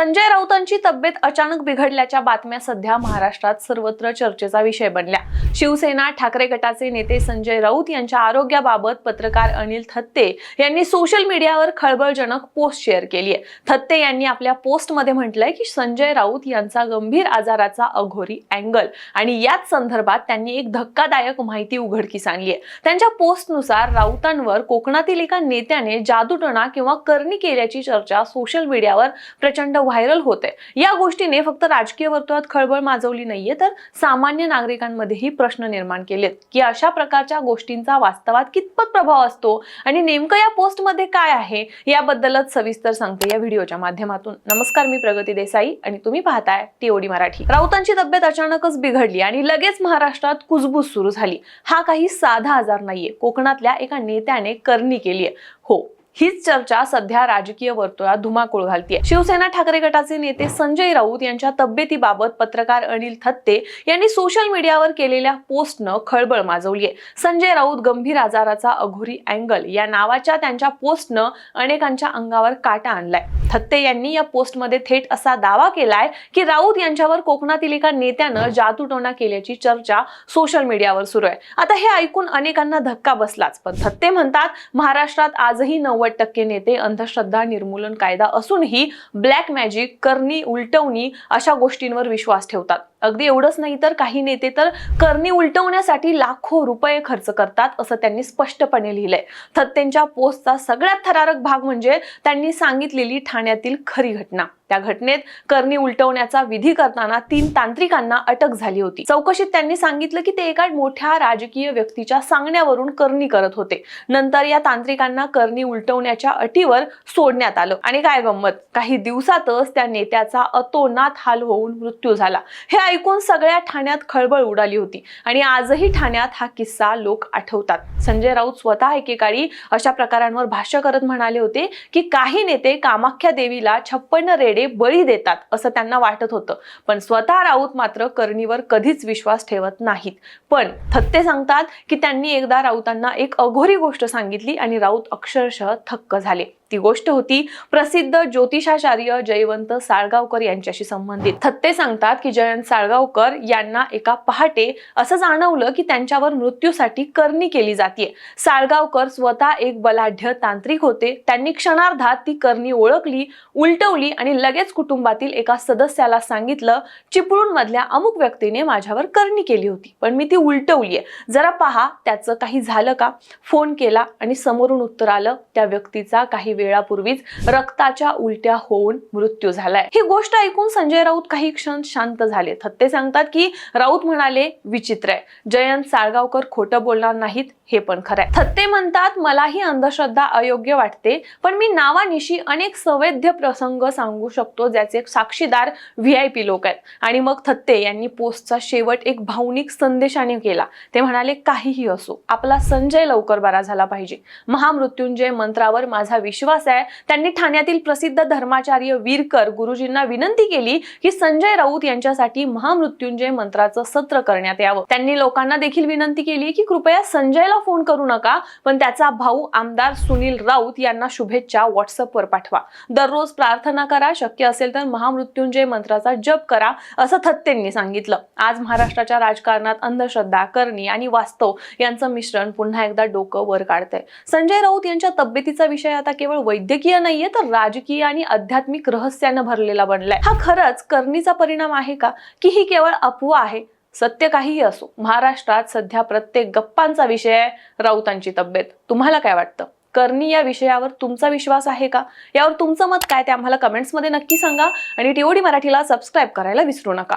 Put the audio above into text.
संजय राऊतांची तब्येत अचानक बिघडल्याच्या बातम्या सध्या महाराष्ट्रात सर्वत्र चर्चेचा विषय बनल्या. शिवसेना ठाकरे गटाचे नेते संजय राऊत यांच्या आरोग्याबाबत पत्रकार अनिल थत्ते यांनी सोशल मीडियावर खळबळजनक पोस्ट शेअर केली आहे. थत्ते यांनी आपल्या पोस्टमध्ये म्हटलंय की संजय राऊत यांचा गंभीर आजाराचा अघोरी अँगल आणि याच संदर्भात त्यांनी एक धक्कादायक माहिती उघडकीस आणली आहे. त्यांच्या पोस्टनुसार राऊतांवर कोकणातील एका नेत्याने जादूटणा किंवा करणी केल्याची चर्चा सोशल मीडियावर प्रचंड व्हायरल होते या गोष्टीने फक्त राजकीय वर्तुळात खळबळ माजवली नाहीये तर सामान्य नागरिकांमध्येही प्रश्न निर्माण केलेत की अशा प्रकारच्या गोष्टींचा वास्तवात कितपत प्रभाव असतो आणि नेमकं या पोस्टमध्ये काय आहे याबद्दलच सविस्तर सांगते या व्हिडिओच्या माध्यमातून. नमस्कार मी प्रगती देसाई आणि तुम्ही पाहताय टीओडी मराठी. राऊतांची तब्येत अचानकच बिघडली आणि लगेच महाराष्ट्रात कुजबूज सुरू झाली. हा काही साधा आजार नाहीये कोकणातल्या एका नेत्याने करणी केली आहे हो हीच चर्चा सध्या राजकीय वर्तुळात धुमाकूळ घालतीये. शिवसेना ठाकरे गटाचे नेते संजय राऊत यांच्या तब्येतीबाबत पत्रकार अनिल थत्ते यांनी सोशल मीडियावर केलेल्या पोस्टनं खळबळ माजवली आहे संजय राऊत गंभीर आजाराचा अघोरी अँगल या नावाच्या त्यांच्या पोस्टनं अनेकांच्या अंगावर काटा आणलाय. थत्ते यांनी या पोस्टमध्ये थेट असा दावा केलाय की राऊत यांच्यावर कोकणातील एका नेत्यानं जादूटोणा केल्याची चर्चा सोशल मीडियावर सुरू आहे. आता हे ऐकून अनेकांना धक्का बसलाच पण थत्ते म्हणतात महाराष्ट्रात आजही नव्वद टक्के नेते अंधश्रद्धा निर्मूलन कायदा असूनही ब्लॅक मॅजिक करणी उलटवणी अशा गोष्टींवर विश्वास ठेवतात. अगदी एवढंच नाही तर काही नेते तर करणी उलटवण्यासाठी लाखो रुपये खर्च करतात असं त्यांनी स्पष्टपणे लिहिलंय. थत्तेंच्या पोस्टचा सगळ्यात थरारक भाग म्हणजे त्यांनी सांगितलेली ठाण्यातील खरी घटना. त्या घटनेत करणी उलटवण्याचा विधी करताना तीन तांत्रिकांना अटक झाली होती. चौकशीत त्यांनी सांगितलं की ते एका मोठ्या राजकीय व्यक्तीच्या सांगण्यावरून करणी करत होते. नंतर या तांत्रिकांना करणी उलटवण्याच्या अटीवर सोडण्यात आलं. आणि काय गंमत? काही दिवसातच त्या नेत्याचा अतोनात हाल होऊन मृत्यू झाला. हे ऐकून सगळ्या ठाण्यात खळबळ उडाली होती. आणि आजही ठाण्यात हा किस्सा लोक आठवतात. संजय राऊत स्वतः एकेकाळी अशा प्रकारांवर भाष्य करत म्हणाले होते की काही नेते कामाख्या देवीला छप्पन्न रेडे बळी देतात असं त्यांना वाटत होतं. पण स्वतः राऊत मात्र करणीवर कधीच विश्वास ठेवत नाहीत. पण थत्ते सांगतात की त्यांनी एकदा राऊतांना एक अघोरी गोष्ट सांगितली आणि राऊत अक्षरशः थक्क झाले. ती गोष्ट होती. प्रसिद्ध ज्योतिषाचार्य जयवंत साळगावकर यांच्याशी संबंधित. थत्ते सांगतात की जयंत साळगावकर यांना एका पहाटे असं जाणवलं की त्यांच्यावर मृत्यूसाठी करणी केली जाते साळगावकर स्वतः एक बलाढ्य तांत्रिक होते. त्यांनी क्षणार्धात ती करणी ओळखली उलटवली आणि लगेच कुटुंबातील एका सदस्याला सांगितलं चिपळूण मधल्या अमुक व्यक्तीने माझ्यावर करणी केली होती पण मी ती उलटवली आहे. जरा पहा त्याचं काही झालं का? फोन केला आणि समोरून उत्तर आलं त्या व्यक्तीचा काही वेळापूर्वीच रक्ताच्या उलट्या होऊन मृत्यू झालाय. ही गोष्ट ऐकून संजय राऊत काही क्षण शांत झाले. थत्ते सांगतात की राऊत म्हणाले विचित्र आहे. जयंत साळगावकर खोटं बोलणार नाहीत हे पण खरंय थत्ते म्हणतात मलाही अंधश्रद्धा अयोग्य वाटते पण मी नावानिशी अनेक संवेद्य प्रसंग सांगू शकतो ज्याचे साक्षीदार व्ही आय पी लोक आहेत. आणि मग थत्ते यांनी पोस्टचा शेवट एक भावनिक संदेशाने केला. ते म्हणाले काहीही असो आपला संजय लवकर बरा झाला पाहिजे. महामृत्युंजय मंत्रावर माझा विश्वास आहे. त्यांनी ठाण्यातील प्रसिद्ध धर्माचार्य वीरकर गुरुजींना विनंती केली की संजय राऊत यांच्यासाठी महामृत्युंजय मंत्राचं सत्र करण्यात यावं. त्यांनी लोकांना देखील विनंती केली की कृपया संजयला फोन करू नका पण त्याचा भाऊ आमदार सुनील राऊत यांना शुभेच्छा व्हॉट्सअपवर पाठवा. दररोज प्रार्थना करा शक्य असेल तर महामृत्युंजय मंत्राचा जप करा असं थत्तेंनी सांगितलं. आज महाराष्ट्राच्या राजकारणात अंधश्रद्धा करणी आणि वास्तव यांचं मिश्रण पुन्हा एकदा डोकं वर काढतंय. संजय राऊत यांच्या तब्येतीचा विषय आता केवळ वैद्यकीय नाहीये तर राजकीय आणि आध्यात्मिक रहस्यानं भरलेला बनलाय. हा खरंच करणीचा परिणाम आहे का? की ही केवळ अफवा आहे? सत्य काहीही असो महाराष्ट्रात सध्या प्रत्येक गप्पांचा विषय आहे राऊतांची तब्येत. तुम्हाला काय वाटतं? करणी या विषयावर तुमचा विश्वास आहे का? यावर तुमचं मत काय? ते आम्हाला कमेंट्समध्ये नक्की सांगा आणि टीओडी मराठीला सबस्क्राईब करायला विसरू नका.